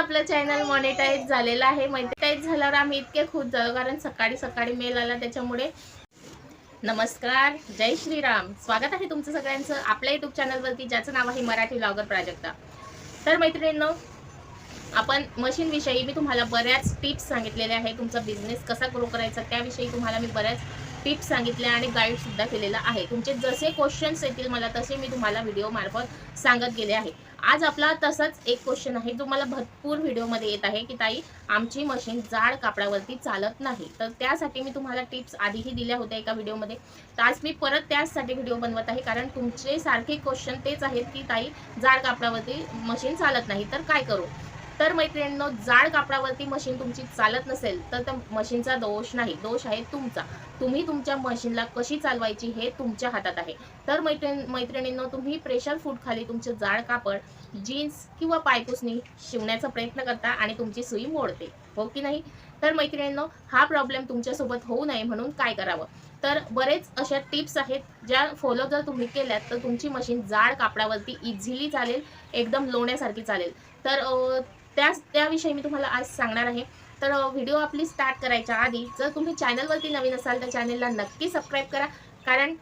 आपलं channel monetize झालेलं आहे. मॉनिटाईज झाल्यावर आम्ही इतके खुश झालो कारण सकाळी सकाळी मेल आला त्याच्यामुळे. नमस्कार जय श्रीराम. स्वागत आहे तुमचं सगळ्यांचं आपल्या युट्यूब चॅनलवरती ज्याचं नाव आहे मराठी ब्लॉगर प्राजक्ता तर मैत्रिणींनो आपण मशीनविषयी मी तुम्हाला बऱ्याच टिप्स सांगितलेल्या आहे तुमचा बिझनेस कसा ग्रो करायचा त्याविषयी तुम्हाला मी बऱ्याच टिप्स सांगितल्या आणि गाईडसुद्धा केलेला आहे. तुमचे जसे क्वेश्चन्स येतील मला तसे मी तुम्हाला व्हिडिओमार्फत सांगत गेले आहे. आज आपला तसाच एक क्वेश्चन आहे. जो मला भरपूर व्हिडिओमध्ये येत आहे की ताई आमची मशीन जाड कापडावरती चालत नाही. तर त्यासाठी मी तुम्हाला टिप्स आधीही दिल्या होत्या एका व्हिडिओमध्ये तर आज मी परत त्याचसाठी व्हिडिओ बनवत आहे. कारण तुमचे सारखे क्वेश्चन तेच आहेत की ताई जाड कापडावरती मशीन चालत नाही. तर काय करू? तर मैत्रिणींनो जाड कापडावरती मशीन तुमची चालत नसेल तर त्या मशीनचा दोष नाही. दोष आहे तुमचा. तुम्ही तुमच्या मशीनला कशी चालवायची हे तुमच्या हातात आहे. तर मैत्रिण मैत्रिणींनो तुम्ही प्रेशर फूट खाली तुमचे जाड कापड जीन्स किंवा पायपुसणी शिवण्याचा प्रयत्न करता आणि तुमची सुई मोडते. हो की नाही? तर मैत्रिणींनो हा प्रॉब्लेम तुमच्यासोबत होऊ नये म्हणून काय करावं? तर बरेच अशा टिप्स आहेत ज्या फॉलो जर तुम्ही केल्यात तर तुमची मशीन जाड कापडावरती इझिली चालेल एकदम लोण्यासारखी चालेल. तर त्याच त्या त्याविषयी मी तुम्हाला आज सांगणार आहे. तर व्हिडिओ आपली स्टार्ट करायच्या आधी जर तुम्ही चॅनलवरती नवीन असाल तर चॅनलला नक्की सबस्क्राईब करा. कारण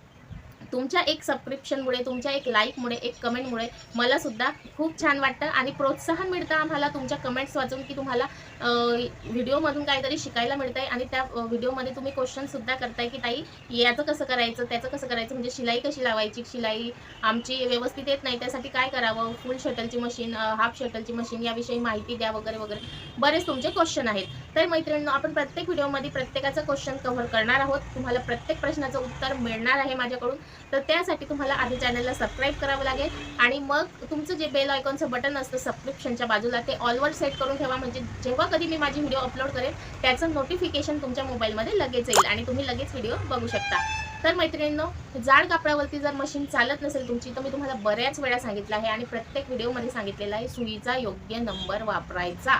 तुमच्या एक सबस्क्रिप्शनमुळे तुमच्या एक लाईकमुळे एक कमेंटमुळे मला सुद्धा खूप छान वाटतं आणि प्रोत्साहन मिळतं आम्हाला तुमच्या कमेंट्स वाचून की तुम्हाला व्हिडिओमधून काहीतरी शिकायला मिळतंय आणि त्या व्हिडिओमध्ये तुम्ही क्वेश्चनसुद्धा करताय की ताई याचं कसं करायचं त्याचं कसं करायचं म्हणजे शिलाई कशी लावायची शिलाई आमची व्यवस्थित येत नाही त्यासाठी काय करावं फुल शटलची मशीन हाफ शटलची मशीन याविषयी माहिती द्या वगैरे वगैरे. बरेच तुमचे क्वेश्चन आहेत. तर मैत्रिणींनो आपण प्रत्येक व्हिडिओमध्ये प्रत्येकाचं क्वेश्चन कव्हर करणार आहोत. तुम्हाला प्रत्येक प्रश्नाचं उत्तर मिळणार आहे माझ्याकडून. तर त्यासाठी तुम्हाला आधी चॅनलला सबस्क्राईब करावं लागेल. आणि मग तुमचं जे बेल आयकॉनचं बटन असतं सबस्क्रिप्शनच्या बाजूला ते ऑलवर सेट करून ठेवा. म्हणजे जेव्हा कधी मी माझी व्हिडिओ अपलोड करेन त्याचं नोटिफिकेशन तुमच्या मोबाईलमध्ये लगेच येईल आणि तुम्ही लगेच व्हिडिओ बघू शकता. तर मैत्रिणींनो जाड कापडावरती जर मशीन चालत नसेल तुमची तर मी तुम्हाला बऱ्याच वेळा सांगितलं आहे आणि प्रत्येक व्हिडिओमध्ये सांगितलेलं आहे सुईचा योग्य नंबर वापरायचा.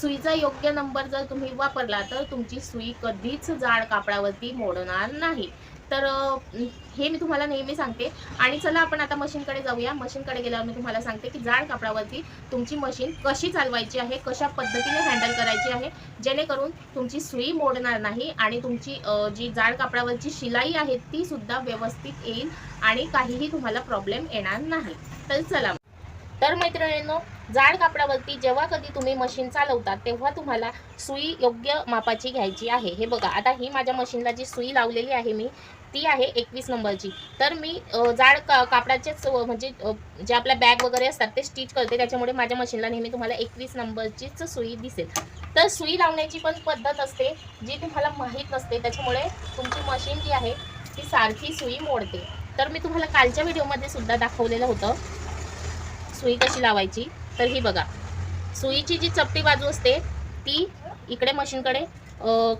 सुईचा योग्य नंबर जर तुम्ही वापरला तर तुमची सुई कधीच जाड कापडावरती मोडणार नाही. तर हे मी तुम्हाला नेहमी सांगते. आणि चला आपण आता मशीनकडे जाऊया. मशीनकडे गेल्यावर मी तुम्हाला सांगते की जाड कापडावरती तुमची मशीन कशी चालवायची आहे कशा पद्धतीने हँडल करायची आहे जेणेकरून तुमची सुई मोडणार नाही आणि तुमची जी जाड कापडावरची शिलाई आहे ती सुद्धा व्यवस्थित येईल आणि काहीही तुम्हाला प्रॉब्लेम येणार नाही. तर चला. तर मैत्रिणींनो जाड कापडावरती जेव्हा कधी तुम्ही मशीन चालवता तेव्हा तुम्हाला सुई योग्य मापाची घ्यायची आहे. हे बघा आता ही माझ्या मशीनला जी सुई लावलेली आहे मी ती आहे एकवीस नंबरची. तर मी जाड का कापडाचेच म्हणजे जे आपल्या बॅग वगैरे असतात ते स्टिच करते. त्याच्यामुळे माझ्या मशीनला नेहमी तुम्हाला एकवीस नंबरचीच सुई दिसेल. तर सुई लावण्याची पण पद्धत असते जी तुम्हाला माहीत नसते. त्याच्यामुळे तुमची मशीन जी आहे ती सारखी सुई मोडते. तर मी तुम्हाला कालच्या व्हिडिओमध्ये सुद्धा दाखवलेलं होतं सुई कशी लावायची. तर ही बघा सुईची जी चपटी बाजू असते ती इकडे मशीनकडे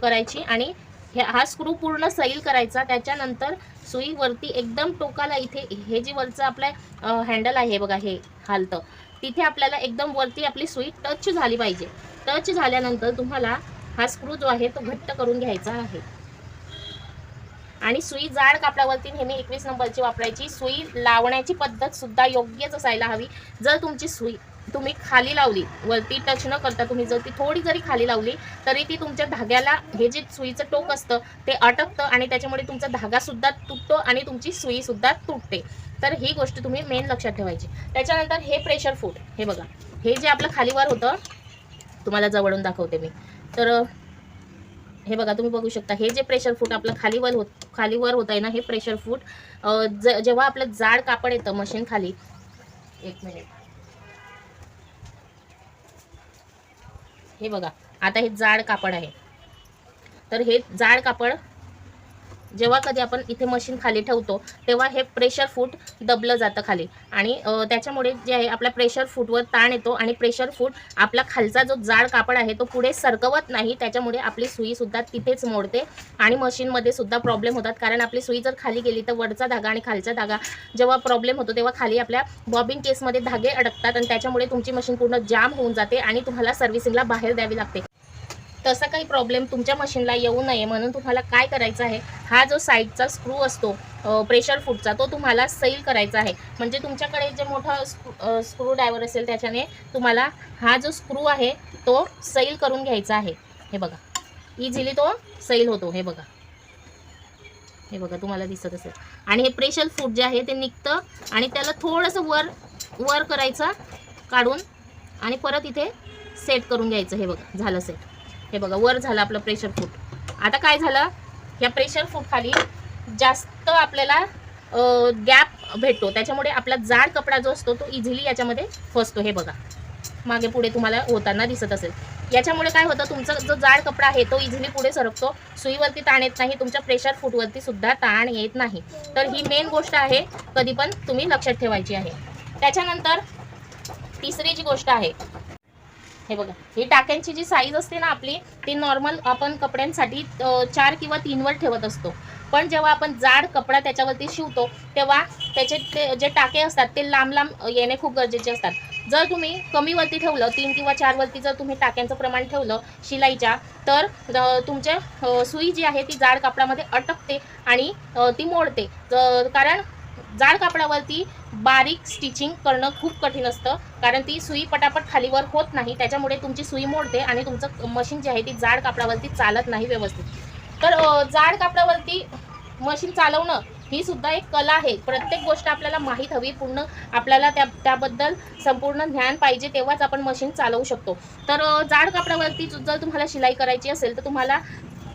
करायची आणि हे हा स्क्रू पूर्ण सैल करायचा. त्याच्यानंतर सुई वरती एकदम टोकाला इथे हे जे वरचं आपलं हँडल आहे बघा हे हालतं. तिथे आपल्याला एकदम वरती आपली सुई टच झाली पाहिजे. टच झाल्यानंतर तुम्हाला हा स्क्रू जो आहे तो घट्ट करून घ्यायचा आहे. आणि सुई जाड कापडावरती नेहमी एकवीस नंबरची वापरायची. सुई लावण्याची पद्धत सुद्धा योग्यच असायला हवी. जर तुमची सुई तुम्ही खाली लावली वरती टच न करता तुम्ही जर ती थोडी जरी खाली लावली तरी ती तुमच्या धाग्याला हे जे सुईचं टोक असतं ते अटकतं आणि त्याच्यामुळे तुमचा धागासुद्धा तुटतो आणि तुमची सुईसुद्धा तुटते. तर ही गोष्ट तुम्ही मेन लक्षात ठेवायची. त्याच्यानंतर हे प्रेशर फूट हे बघा. हे जे आपलं खालीवर होतं तुम्हाला जवळून दाखवते मी. तर हे बघा तुम्ही बघू शकता हे जे प्रेशर फूट आपलं खालीवर होत खालीवर होत आहे ना हे प्रेशर फूट ज जेव्हा आपलं जाड कापड येतं मशीन खाली एक मिनिट हे बघा. आता हे जाड कापड आहे. तर हे जाड कापड जेव्हा कधी आपण इथे मशीन खाली ठेवतो तेव्हा हे प्रेशर फूट दबलं जातं खाली. आणि त्याच्यामुळे जे आहे आपल्या प्रेशर फूटवर ताण येतो आणि प्रेशर फूट आपला खालचा जो जाड कापड आहे तो पुढे सरकवत नाही. त्याच्यामुळे आपली सुईसुद्धा तिथेच मोडते आणि मशीनमध्ये सुद्धा प्रॉब्लेम होतात. कारण आपली सुई जर खाली गेली तर वरचा धागा आणि खालचा धागा जेव्हा प्रॉब्लेम होतो तेव्हा खाली आपल्या बॉबिंग केसमध्ये धागे अडकतात आणि त्याच्यामुळे तुमची मशीन पूर्ण जाम होऊन जाते आणि तुम्हाला सर्व्हिसिंगला बाहेर द्यावी लागते. तसा काही प्रॉब्लेम तुमच्या मशीनला येऊ नये. म्हणून तुम्हाला काय करायचं आहे? हा जो साईडचा स्क्रू असतो प्रेशर फूडचा तो तुम्हाला सैल करायचा आहे. म्हणजे तुमच्याकडे जे मोठा स्क्रू ड्रायव्हर असेल त्याच्याने तुम्हाला हा जो स्क्रू आहे तो सैल करून घ्यायचा आहे. हे बघा. इझिली तो सैल होतो. हे बघा. हे बघा तुम्हाला दिसत असेल. आणि हे प्रेशर फूड जे आहे ते निघतं आणि त्याला थोडंसं वर वर करायचं काढून आणि परत इथे सेट करून घ्यायचं. हे बघा झालं सेट हे बघा वर झालं आपलं प्रेशर फूट आता काय झालं? या प्रेशर फूड खाली जास्त आपल्याला गॅप भेटतो. त्याच्यामुळे आपला जाड कपडा जो असतो तो इझिली याच्यामध्ये फसतो. हे बघा. मागे पुढे तुम्हाला होताना दिसत असेल. याच्यामुळे काय होतं? तुमचा जो जाड कपडा आहे तो इझिली पुढे सरकतो. सुईवरती ताण येत नाही. तुमच्या प्रेशर फूटवरती सुद्धा ताण येत नाही. तर ही मेन गोष्ट आहे कधी पण तुम्ही लक्षात ठेवायची आहे. त्याच्यानंतर तिसरी जी गोष्ट आहे हे बघा ही टाक्यांची जी साईज असते ना आपली ती नॉर्मल आपण कपड्यांसाठी चार किंवा तीनवर ठेवत असतो. पण जेव्हा आपण जाड कपडा त्याच्यावरती शिवतो तेव्हा त्याचे ते जे टाके असतात ते लांब लांब येणे खूप गरजेचे असतात. जर तुम्ही कमीवरती ठेवलं तीन किंवा चारवरती जर तुम्ही टाक्यांचं प्रमाण ठेवलं शिलाईच्या तर तुमचे तुमच्या सुई जी आहे ती जाड कापडामध्ये अटकते आणि ती मोडते. कारण जाड कापडावरती बारीक स्टिचिंग करणं खूप कठीण असतं. कारण ती सुई पटापट खालीवर होत नाही. त्याच्यामुळे तुमची सुई मोडते आणि तुमचं मशीन जी आहे ती जाड कापडावरती चालत नाही व्यवस्थित. तर जाड कापडावरती मशीन चालवणं ही सुद्धा एक कला आहे. प्रत्येक गोष्ट आपल्याला माहीत हवी पूर्ण आपल्याला त्या त्याबद्दल संपूर्ण ज्ञान पाहिजे तेव्हाच आपण मशीन चालवू शकतो. तर जाड कापडावरती जर तुम्हाला शिलाई करायची असेल तर तुम्हाला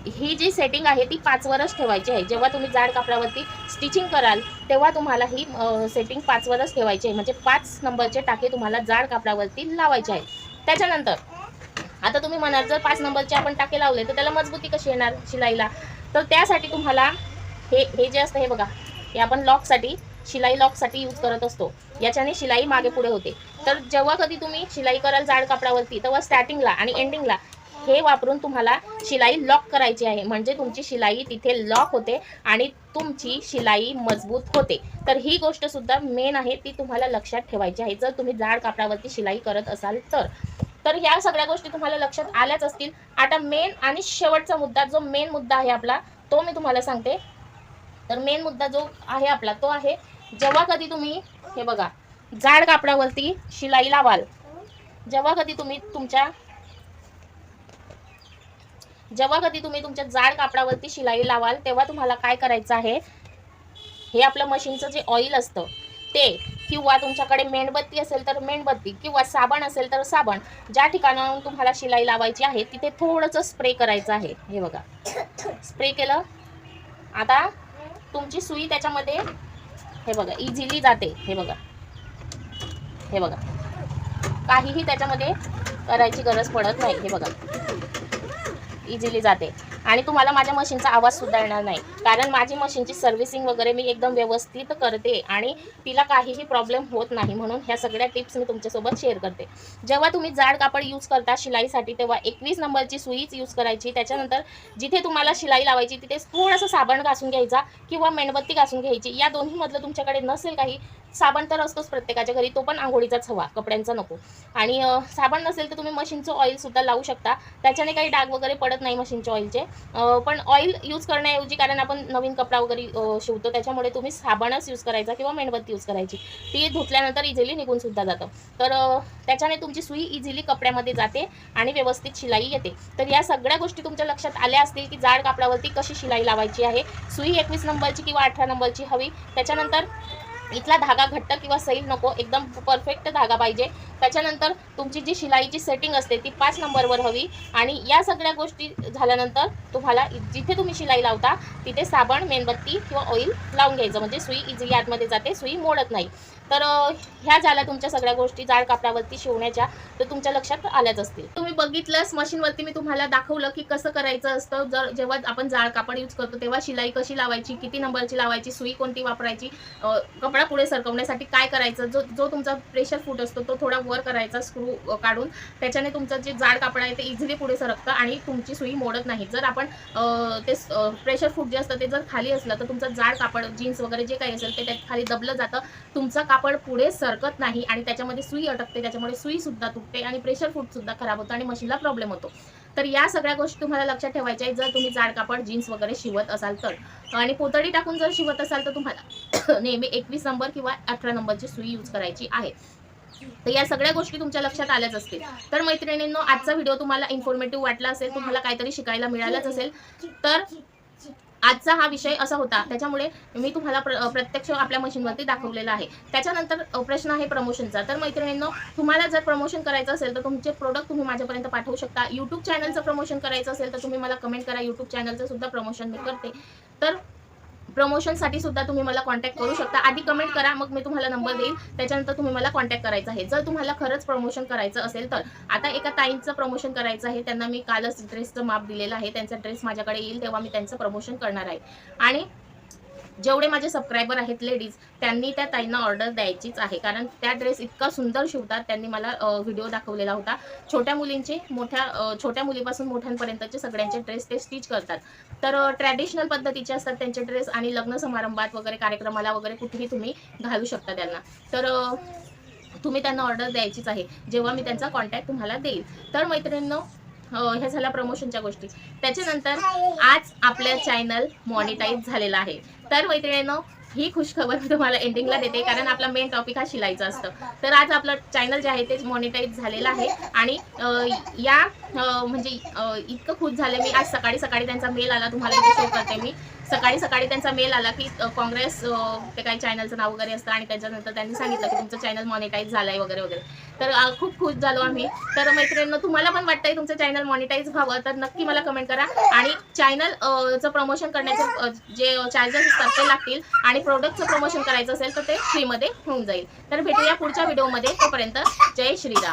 ही जी सेटिंग आहे ती पाचवरच ठेवायची आहे. जेव्हा तुम्ही जाड कापडावरती स्टिचिंग कराल तेव्हा तुम्हाला ही सेटिंग पाचवरच ठेवायची आहे. म्हणजे पाच नंबरचे टाके तुम्हाला जाड कापडावरती लावायचे आहे त्याच्यानंतर आता तुम्ही म्हणाल जर पाच नंबरचे आपण टाके लावले तर त्याला मजबूती कशी येणार शिलाईला? तर त्यासाठी तुम्हाला हे हे जे असतं हे बघा. हे आपण लॉकसाठी शिलाई लॉकसाठी यूज करत असतो. याच्याने शिलाई मागे पुढे होते. तर जेव्हा कधी तुम्ही शिलाई कराल जाड कापडावरती तेव्हा स्टार्टिंगला आणि एंडिंगला हे वापरून तुम्हाला शिलाई लॉक करायची आहे. म्हणजे तुमची शिलाई तिथे लॉक होते आणि तुमची शिलाई मजबूत होते. तर ही गोष्ट सुद्धा मेन आहे ती तुम्हाला लक्षात ठेवायची आहे. जर तुम्ही जाड कापडावरती शिलाई करत असाल तर. तर ह्या सगळ्या गोष्टी तुम्हाला लक्षात आल्याच असतील. आता मेन आणि शेवटचा मुद्दा जो मेन मुद्दा आहे आपला तो मी तुम्हाला सांगते. तर मेन मुद्दा जो आहे आपला तो आहे जेव्हा कधी तुम्ही हे बघा जाड कापडावरती शिलाई लावाल जेव्हा कधी तुम्ही तुमच्या जेव्हा कधी तुम्ही तुमच्या जाड कापडावरती शिलाई लावाल तेव्हा तुम्हाला काय करायचं आहे? हे आपलं मशीनचं जे ऑइल असतं ते किंवा तुमच्याकडे मेणबत्ती असेल तर मेणबत्ती किंवा साबण असेल तर साबण ज्या ठिकाणाहून तुम्हाला शिलाई लावायची आहे तिथे थोडंसं स्प्रे करायचं आहे. हे बघा. स्प्रे केलं. आता तुमची सुई त्याच्यामध्ये हे बघा इझिली जाते. हे बघा. हे बघा. काहीही त्याच्यामध्ये करायची गरज पडत नाही. हे बघा. इझिली जाते. आणि तुम्हाला माझ्या मशीनचा आवाजसुद्धा येणार नाही. कारण माझी मशीनची सर्व्हिसिंग वगैरे मी एकदम व्यवस्थित करते आणि तिला काहीही प्रॉब्लेम होत नाही म्हणून ह्या सगळ्या टिप्स मी तुमच्यासोबत शेअर करते. जेव्हा तुम्ही जाड कापड यूज करता शिलाईसाठी तेव्हा एकवीस नंबरची सुईच यूज करायची. त्याच्यानंतर जिथे तुम्हाला शिलाई लावायची तिथे थोडंसं साबण घासून घ्यायचा किंवा मेणबत्ती घासून घ्यायची. या दोन्हीमधलं तुमच्याकडे नसेल काही साबण तर असतोच प्रत्येकाच्या घरी तो पण आंघोळीचाच हवा कपड्यांचा नको. आणि साबण नसेल तर तुम्ही मशीनचं ऑइलसुद्धा लावू शकता. त्याच्याने काही डाग वगैरे पडत नाही मशीनच्या ऑइलचे पण ऑइल यूज करण्याऐवजी कारण आपण नवीन कपडा वगैरे शिवतो त्याच्यामुळे तुम्ही साबणच यूज करायचा किंवा मेणबत्ती यूज करायची. ती धुतल्यानंतर इझिली निघूनसुद्धा जातं. तर त्याच्याने तुमची सुई इझिली कपड्यामध्ये जाते आणि व्यवस्थित शिलाई येते. तर या सगळ्या गोष्टी तुमच्या लक्षात आल्या असतील की जाड कापडावरती कशी शिलाई लावायची आहे सुई एकवीस नंबरची किंवा अठरा नंबरची हवी. त्याच्यानंतर इथला धागा घट्ट किंवा सैल नको एकदम परफेक्ट धागा पाहिजे. त्याच्यानंतर तुमची जी शिलाईची सेटिंग असते ती पाच नंबरवर हवी. आणि या सगळ्या गोष्टी झाल्यानंतर तुम्हाला जिथे तुम्ही शिलाई लावता तिथे साबण मेणबत्ती किंवा ऑइल लावून घ्यायचं. म्हणजे सुई इझिली आतमध्ये जाते सुई मोडत नाही. तर ह्या झाल्या तुमच्या सगळ्या गोष्टी जाड कापडावरती शिवण्याच्या तर तुमच्या लक्षात आल्याच असतील. तुम्ही बघितलंच मशीनवरती मी तुम्हाला दाखवलं की कसं करायचं असतं जर जेव्हा आपण जाड कापड यूज करतो तेव्हा शिलाई कशी लावायची किती नंबरची लावायची सुई कोणती वापरायची कपडा पुढे सरकवण्यासाठी काय करायचं जो जो तुमचा प्रेशर फूट असतो तो थोडा वर करायचा स्क्रू काढून त्याच्याने तुमचं जे जाड कापड आहे ते इझिली पुढे सरकतं आणि तुमची सुई मोडत नाही. जर आपण ते प्रेशर फूट जे असतं ते जर खाली असलं तर तुमचं जाड कापड जीन्स वगैरे जे काही असेल ते त्यात खाली दबलं जातं तुमचं कापड पुढे सरकत नाही आणि त्याच्यामध्ये सुई अटकते त्याच्यामुळे सुई सुद्धा तुटते आणि प्रेशर फूट सुद्धा खराब होतं आणि मशीनला प्रॉब्लेम होतो. तर या सगळ्या गोष्टी तुम्हाला लक्षात ठेवायच्या आहेत. जर तुम्ही जाड कापड जीन्स वगैरे शिवत असाल तर. आणि पोतडी टाकून जर शिवत असाल तर तुम्हाला नेहमी एकवीस नंबर किंवा अठरा नंबरची सुई यूज करायची आहे. तर या सगळ्या गोष्टी तुमच्या लक्षात आल्याच असतील. तर मैत्रिणींनो आजचा व्हिडिओ तुम्हाला इन्फॉर्मेटिव्ह वाटला असेल तुम्हाला काहीतरी शिकायला मिळालंच असेल तर आजचा हा विषय असा होता त्याच्यामुळे मी तुम्हाला प्र प्रत्यक्ष आपल्या मशीनवरती दाखवलेला आहे. त्याच्यानंतर प्रश्न आहे प्रमोशनचा तर मैत्रिणींनो तुम्हाला जर प्रमोशन करायचं असेल तर तुमचे प्रोडक्ट तुम्ही माझ्यापर्यंत पाठवू शकता. यूट्यूब चॅनलचं प्रमोशन करायचं असेल तर तुम्ही मला कमेंट करा. यूट्यूब चॅनलचं सुद्धा प्रमोशन मी करते. तर प्रमोशनसाठी सुद्धा तुम्ही मला कॉन्टॅक्ट करू शकता. आधी कमेंट करा मग मी तुम्हाला नंबर देईल. त्याच्यानंतर तुम्ही मला कॉन्टॅक्ट करायचा आहे. जर तुम्हाला खरंच प्रमोशन करायचं असेल तर. आता एका ताईंचं प्रमोशन करायचं आहे. त्यांना मी कालच ड्रेसचं माप दिलेलं आहे. त्यांचा ड्रेस माझ्याकडे येईल तेव्हा मी त्यांचं प्रमोशन करणार आहे. आणि जेवढे माझे सबस्क्रायबर आहेत लेडीज त्यांनी त्या ताईंना ऑर्डर द्यायचीच आहे. कारण त्या ड्रेस इतका सुंदर शिवतात त्यांनी मला व्हिडिओ दाखवलेला होता. छोट्या मुलींचे मोठ्या छोट्या मुलीपासून मोठ्यांपर्यंतचे सगळ्यांचे ड्रेस ते स्टिच करतात. तर ट्रॅडिशनल पद्धतीचे असतात त्यांचे ड्रेस आणि लग्न समारंभात वगैरे कार्यक्रमाला वगैरे कुठेही तुम्ही घालू शकता त्यांना. तर तुम्ही त्यांना ऑर्डर द्यायचीच आहे. जेव्हा मी त्यांचा कॉन्टॅक्ट तुम्हाला देईल. तर मैत्रिणींनो हो, ह्या झाल्या प्रमोशनच्या गोष्टी. त्याच्यानंतर आज आपलं चॅनल मॉनिटाईज झालेला आहे. तर मैत्रिणीनं ही खुशखबर मी तुम्हाला एंडिंगला देते कारण आपला मेन टॉपिक हा शिलाईचा असतं. तर आज आपलं चॅनल जे आहे ते मॉनिटाईज झालेलं आहे. आणि या म्हणजे इतकं खुश झालं मी. आज सकाळी सकाळी त्यांचा मेल आला तुम्हाला शो करते मी. सकाळी सकाळी त्यांचा मेल आला की काँग्रेस ते काही चॅनलचं नाव वगैरे असतं आणि त्याच्यानंतर त्यांनी सांगितलं की तुमचं चॅनल मॉनिटाईज झालंय वगैरे वगैरे. तर खूप खुश झालो आम्ही. तर मैत्रिणींना तुम्हाला पण वाटतंय तुमचं चॅनल मॉनिटाईज व्हावं तर नक्की मला कमेंट करा. आणि चॅनल प्रमोशन करण्याचे जे चार्जेस असतात ते लागतील आणि प्रोडक्टचं प्रमोशन करायचं असेल तर ते फ्रीमध्ये होऊन जाईल. तर भेटूया पुढच्या व्हिडिओमध्ये तोपर्यंत जय श्रीराम.